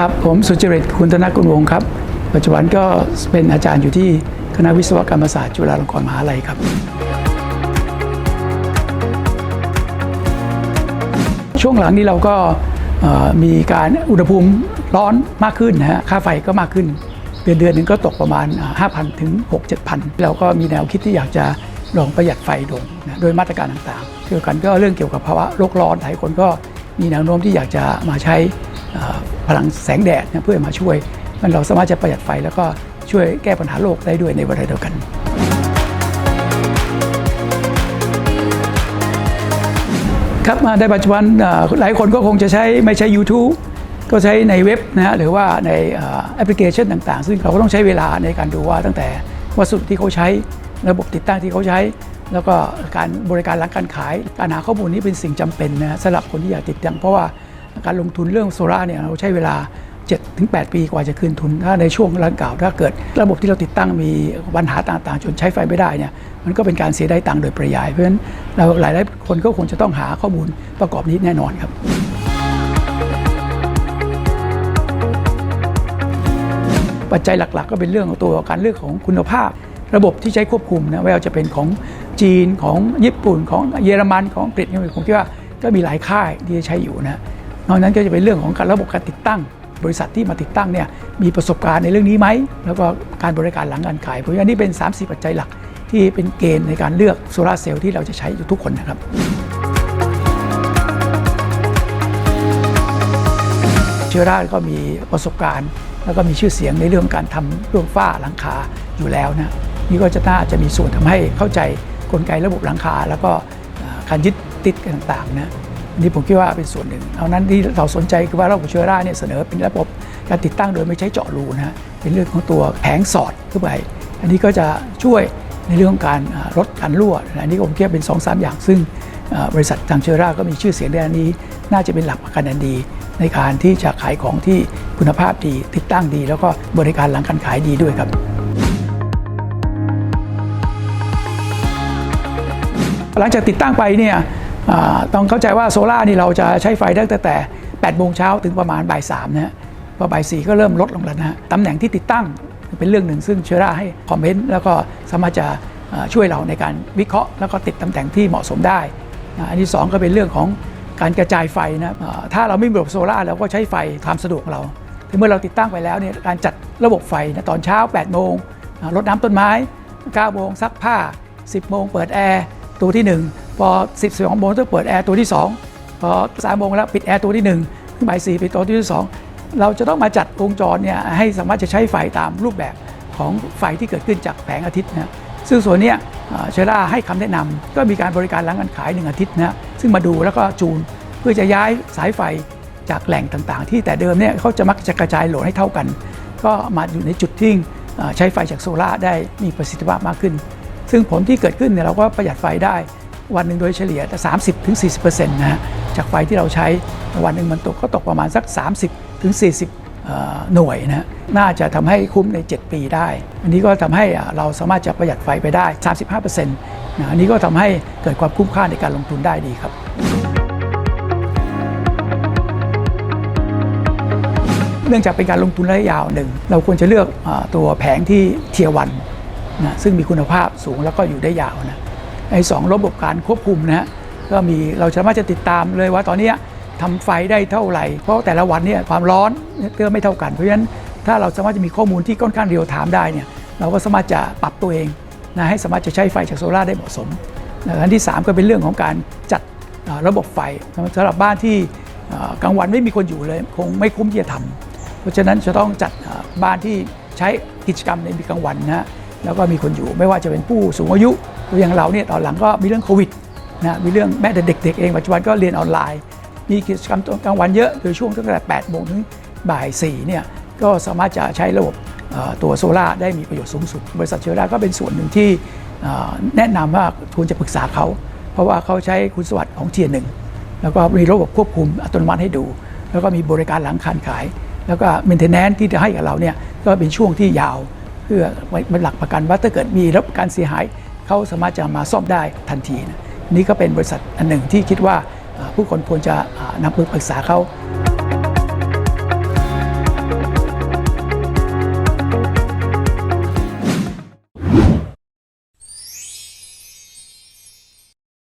ครับ ผมสุจริตคุณธนกุลวงศ์ครับ ปัจจุบันก็เป็นอาจารย์อยู่ที่คณะวิศวกรรมศาสตร์จุฬาลงกรณ์มหาลัยครับ ช่วงหลังนี้เราก็มีการอุณหภูมิร้อนมากขึ้นนะฮะค่าไฟก็มากขึ้น เดือนเดือนหนึ่งก็ตกประมาณ 5,000 ถึง 6 7,000 เราก็มีแนวคิดที่อยากจะลองประหยัดไฟลงนะโดยมาตรการต่างๆเกี่ยวกันก็เรื่องเกี่ยวกับภาวะโลกร้อนหลายคนก็มีแนวโน้มที่อยากจะมาใช้ พลังแสงแดดเพื่อมาช่วย มันเราสามารถจะประหยัดไฟแล้วก็ช่วยแก้ปัญหาโลกได้ด้วยในเวลาเดียวกัน ครับมาในปัจจุบันหลายคนก็คงจะใช้ไม่ใช้ YouTube ก็ใช้ในเว็บนะฮะหรือว่าในแอปพลิเคชันต่างๆ ซึ่งเราก็ต้องใช้เวลาในการดูว่าตั้งแต่วัสดุที่เขาใช้ระบบติดตั้งที่เขาใช้ แล้วก็การบริการหลังการขายการหาข้อมูลนี้เป็นสิ่งจำเป็นนะสำหรับคนที่อยากติดตั้งเพราะว่า การลงทุนเรื่องโซลาเนี่ยเราใช้เวลา 7-8 ปีกว่าจะคืนทุน ถ้าในช่วงรังกล่าถ้าเกิดระบบที่เราติดตั้งมีปัญหาต่างๆ จนใช้ไฟไม่ได้เนี่ยมันก็เป็นการเสียได้ตังค์โดยปริยาย เพราะฉะนั้นเราหลายๆคนก็คงจะต้องหาข้อมูลประกอบนี้แน่นอนครับปัจจัยหลักๆ ก็เป็นเรื่องของตัวการเลือกของคุณภาพ ระบบที่ใช้ควบคุมนะไม่ว่าจะเป็นของจีนของญี่ปุ่นของเยอรมันของอังกฤษเนี่ยผมคิดว่าก็มีหลายค่ายที่จะใช้อยู่นะ นอกนั้นก็จะเป็นเรื่องของการระบบการติดตั้ง บริษัทที่มาติดตั้งเนี่ยมีประสบการณ์ในเรื่องนี้ไหม แล้วก็การบริการหลังการขายเพราะฉะนั้นนี่เป็น3 4ปัจจัยหลักที่เป็นเกณฑ์ในการเลือกโซลาเซลล์ที่เราจะใช้อยู่ทุกคนนะครับเชื้อราก็มีประสบการณ์ แล้วก็มีชื่อเสียงในเรื่องการทำร่วงฝ้าหลังคาอยู่แล้วนะนี่ก็จะน่าจะมีส่วนทำให้เข้าใจกลไกระบบหลังคา แล้วก็การยึดติดต่างๆนะ นี่ผมคิดว่าเป็นส่วนหนึ่งเอานั้นที่เราสนใจคือว่าระบบเชื้อราเนี่ยเสนอเป็นระบบการติดตั้งโดยไม่ใช้เจาะรูนะฮะเป็นเรื่องของตัวแผงสอดเข้าไป อันนี้ก็จะช่วยในเรื่องของการลดการรั่วนะอันนี้ผมคิดว่าเป็น2อสอย่าง ซึ่งบริษัททางเชอร่าก็มีชื่อเสียงในด้านนี้ น่าจะเป็นหลักประกันอันดี ในการที่จะขายของที่คุณภาพดี ติดตั้งดี แล้วก็บริการหลังการขายดีด้วยครับหลังจากติดตั้งไปเนี่ย ต้องเข้าใจว่าโซล่านี่เราจะใช้ไฟได้ตั้งแต่8โมงเช้าถึงประมาณบ่าย3นะฮะพอบ่าย4ก็เริ่มลดลงแล้วนะฮะตำแหน่งที่ติดตั้งเป็นเรื่องหนึ่งซึ่งเชอร่าให้คอมเมนต์แล้วก็สามารถจะช่วยเราในการวิเคราะห์แล้วก็ติดตำแหน่งที่เหมาะสมได้ อันที่ 2 ก็เป็นเรื่องของการกระจายไฟนะถ้าเราไม่มีระบบโซล่าเราก็ใช้ไฟความสะดวกของเราเมื่อเราติดตั้งไปแล้วเนี่ยการจัดระบบไฟนะตอนเช้า 8 โมงรดน้ำต้นไม้ 9 โมงซักผ้า 10 โมงเปิดแอร์ตัวที่ 1 พอ 12โมงต้องเปิดแอร์ตัวที่ 2 พอ3โมงแล้วปิดแอร์ตัวที่1ถึงบ่าย4ปิดตัวที่ 2 เราจะต้องมาจัดวงจรเนี่ยให้สามารถจะใช้ไฟตามรูปแบบของไฟที่เกิดขึ้นจากแผงอาทิตย์นะซึ่งส่วนนี้เชล่าให้คำแนะนำก็มีการบริการล้างการขาย 1 อาทิตย์นะซึ่งมาดูแล้วก็จูนเพื่อจะย้ายสายไฟจากแหล่งต่างๆ ที่แต่เดิมเนี่ยเขาจะมักจะกระจายโหลดให้เท่ากัน ก็มาอยู่ในจุดที่ใช้ไฟจากโซลาได้มีประสิทธิภาพมากขึ้น ซึ่งผลที่เกิดขึ้นเนี่ยเราก็ประหยัดไฟได้ วันหนึ่งโดยเฉลี่ยแต่30ถึง40%นะฮะจากไฟที่เราใช้วันหนึ่งมันตกก็ตกประมาณสัก 30ถึง40เอ่อหน่วยนะน่าจะทำให้คุ้มใน 7 ปีได้ อันนี้ก็ทำให้เราสามารถจะประหยัดไฟไปได้ 35%นะอันนี้ก็ทำให้เกิดความคุ้มค่าในการลงทุนได้ดีครับ เนื่องจากเป็นการลงทุนระยะยาวหนึ่ง เราควรจะเลือกอตัวแผงที่เทียวันนะซึ่งมีคุณภาพสูงแล้วก็อยู่ได้ยาวนะ ไอ้สองระบบการควบคุมนะฮะก็มีเราสามารถจะติดตามเลยว่าตอนนี้ทำไฟได้เท่าไหร่ เพราะแต่ละวันเนี่ยความร้อนก็ไม่เท่ากัน เพราะฉะนั้นถ้าเราสามารถจะมีข้อมูลที่ค่อนข้างเรียลไทม์ได้เนี่ยเราก็สามารถจะปรับตัวเองนะให้สามารถจะใช้ไฟจากโซลาร์ได้เหมาะสมอันที่ 3 ก็เป็นเรื่องของการจัดระบบไฟสำหรับบ้านที่กลางวันไม่มีคนอยู่เลย คงไม่คุ้มที่จะทำเพราะฉะนั้นจะต้องจัดบ้านที่ใช้กิจกรรมในมีกลางวันนะฮะแล้วก็มีคนอยู่ไม่ว่าจะเป็นผู้สูงอายุ อย่างเราเนี่ยตอนหลังก็มีเรื่องโควิดนะมีเรื่องแม้แต่เด็ก ๆ เองปัจจุบันก็เรียนออนไลน์ มีกิจกรรมกลางวันเยอะโดยช่วงตั้งแต่8โมงถึงบ่าย4เนี่ยก็สามารถจะใช้ระบบตัวโซลาได้มีประโยชน์สูงสุด บริษัทเชอร่าก็เป็นส่วนหนึ่งที่แนะนำว่าควรจะปรึกษาเขา เพราะว่าเขาใช้คุณสวัสดิ์ของเทียนหนึ่งแล้วก็มีระบบควบคุมอัตโนมัติให้ดู แล้วก็มีบริการหลังการขาย แล้วก็ maintenance ที่จะให้กับเราเนี่ยก็เป็นช่วงที่ยาว เพื่อเป็นหลักประกันว่าถ้าเกิดมีรับการเสียหาย เขาสามารถจะมาซ่อมได้ทันทีนะนี่ก็เป็นบริษัทอันหนึ่งที่คิดว่าผู้คนควรจะนำปรึกษาเขา